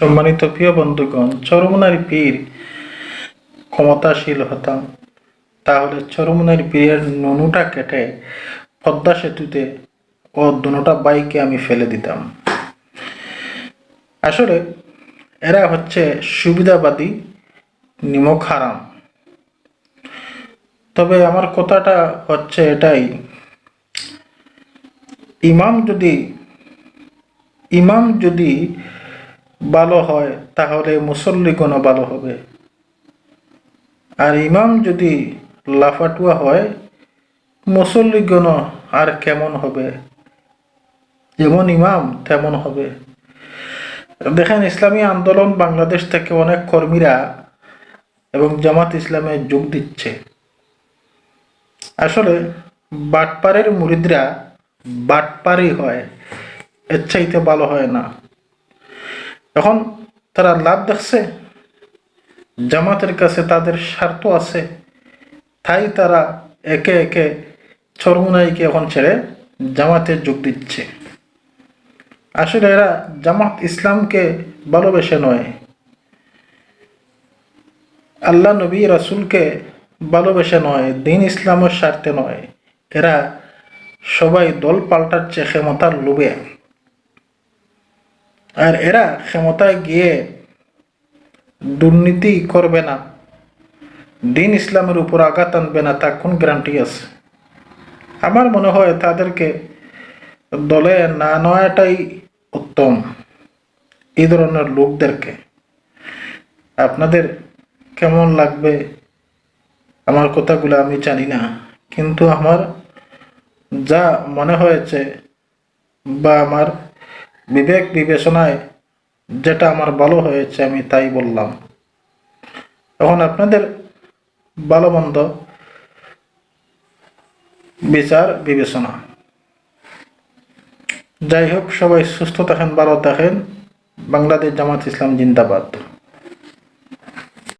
সম্মানিত প্রিয় বন্ধুগণ, চরমনারি পীর ক্ষমতাশীল হতাম। তাহলে চরমনারি পীরের নুনুটা কেটে পদ্মা সেতুতে ও দুটা বাইকে আমি ফেলে দিতাম। আসলে এরা হচ্ছে সুবিধাবাদী নিমক হারাম। তবে আমার কথাটা হচ্ছে এটাই, ইমাম যদি ইমাম যদি ভালো হয়, তাহলে মুসল্লিগণও ভালো হবে। আর ইমাম যদি লাফাটুয়া হয়, মুসল্লিগণও আর কেমন হবে? যেমন ইমাম, তেমন হবে। দেখেন, ইসলামী আন্দোলন বাংলাদেশ থেকে অনেক কর্মীরা এবং জামাত ইসলামে যোগ দিচ্ছে। আসলে বাটপাড়ের মুরিদরা বাটপাড়ই হয়, এর চাইতে ভালো হয় না। এখন তারা লাভ দেখছে, জামাতের কাছে তাদের স্বার্থ আছে, তাই তারা একে একে চরমুনাইকে এখন ছেড়ে জামাতে যোগ দিচ্ছে। আসলে এরা জামাত ইসলামকে ভালোবেসে নয়। আল্লাহ নবী রাসুলকে ভালোবেসে নয়, দিন ইসলামের স্বার্থে নয়। এরা সবাই দল পাল্টাচ্ছে ক্ষমতার লোভে। আর এরা ক্ষমতায় গিয়ে দুর্নীতি করবে না। দিন ইসলামের উপর আঘাত আনবে না, তা কোন গ্যারান্টি আছে? আমার মনে হয় তাদেরকে দলে না নেওয়াটাই উত্তম এই ধরনের লোকদেরকে। আপনাদের কেমন লাগবে? আমার কথাগুলো আমি জানি না, কিন্তু আমার যা মনে হয়েছে বা আমার বিবেক বিবেচনায় যেটা আমার ভালো হয়েছে, আমি তাই বললাম। এখন আপনাদের ভালো মন্দ বিচার বিবেচনা। যাই হোক, সবাই সুস্থ থাকেন, ভালো থাকেন। বাংলাদেশ জামাত ইসলাম জিন্দাবাদ।